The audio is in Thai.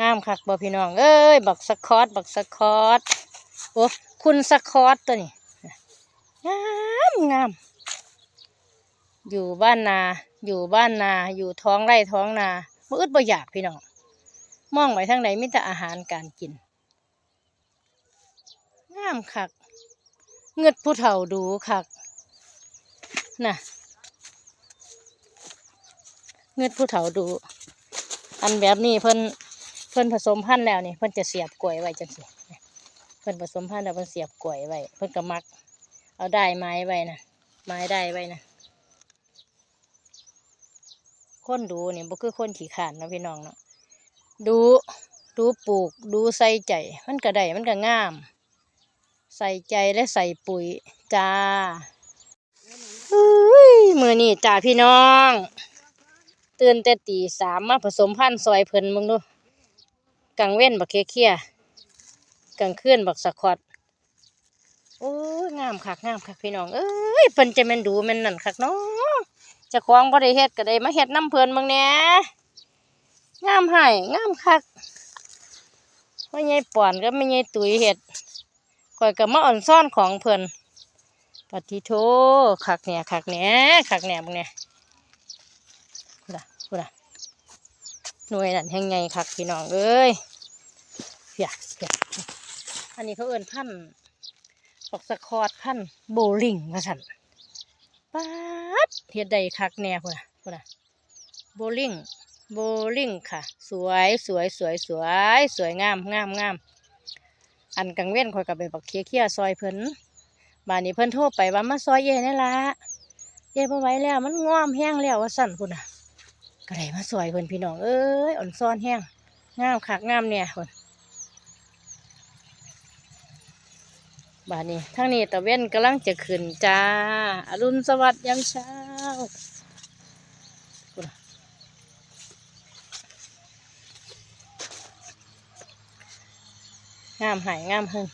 งามคักบ่พี่น้อง เอ้ย บักสคอตบักสคอตโอ้คุณสคอตตัวนี้งามงามอยู่บ้านนา อยู่บ้านนา อยู่ท้องไร่ท้องนาบ่อึดบ่อยากพี่น้อง มองไปทางไหนมีแต่อาหารการกิน งามคักเงืดผู้เฒ่าดูคักน่ะเงืดผู้เฒ่าดู อันแบบนี้เพิ่น เพิ่นผสมพันธุ์แล้วนี่เพิ่นจะเสียบกล้วยไว้จังสิเพิ่นผสมพันธุ์แล้วเพิ่นเสียบกล้วยไว้เพิ่นก็มัก เอาได้ไม้ไว้นะไม้ได้ไว้นะคนดูนี่บ่คือคนขี้ขานนะพี่น้องเนาะดูดูปลูกดูใส่ใจ มันก็ได้มันก็งาม ใส่ใจและใส่ปุ๋ยจ้าอุ้ยมือนี่จ้าพี่น้อง ตื่นแต่ตีสามมาผสมพันธุ์ซอยเพิ่นมึงดู กลางเว้นบักเคเคียกลางคืนบักสะคอดโอ้ยงามคักงามคักพี่น้องเอ้ยเพิ่นจะแม่นดูแม่นนั่นคักเนาะเจะคล้องบ่ได้เฮ็ดก็ได้มาเฮ็ดน้ำเพิ่นมึงแหน่งามให้งามคักว่ใหญ่ป่อนก็ไม่ใหญ่ตุ๋ยเฮ็ดข่อยก็มาอ่อนซ่อนของเพิ่นปฏิโทคักเนี่ยคักเนี่ยคักเนี่ยมึงเนี่ยพูดอะพูดอะ หน่วยนั่นแห่งไงคักพี่น้องเอ้ยเพียเพียอันนี้เขาเอิ้นพันธุ์ปักสะคอดพันโบลิงว่าสันป๊าดเฮ็ดได้คักแน่พูดอะพูดอะโบลิงโบลิงค่ะ สวยสวยสวยสวยสวยงามงามงามอันกังเว้นคอยกับไปบักเคี้ยเคียซอยเพิ่นบ้านนี้เพิ่นโทรไปว่ามาซอยเย่นี่ละเย่บ่ไหว้แล้วมันง่อมแห้งแล้วว่าสั่นพุ่นน่ะ ก็เลยมาสวยเพิ่นพี่น้องเอ้ยอ่อนซ้อนแห้งงามคักงามเนี่ยพุ่นบานี้ทางนี้ตะเว้นกำลังจะขึ้นจ้าอรุณสวัสดิ์ยามเช้างามหายงามเฮิง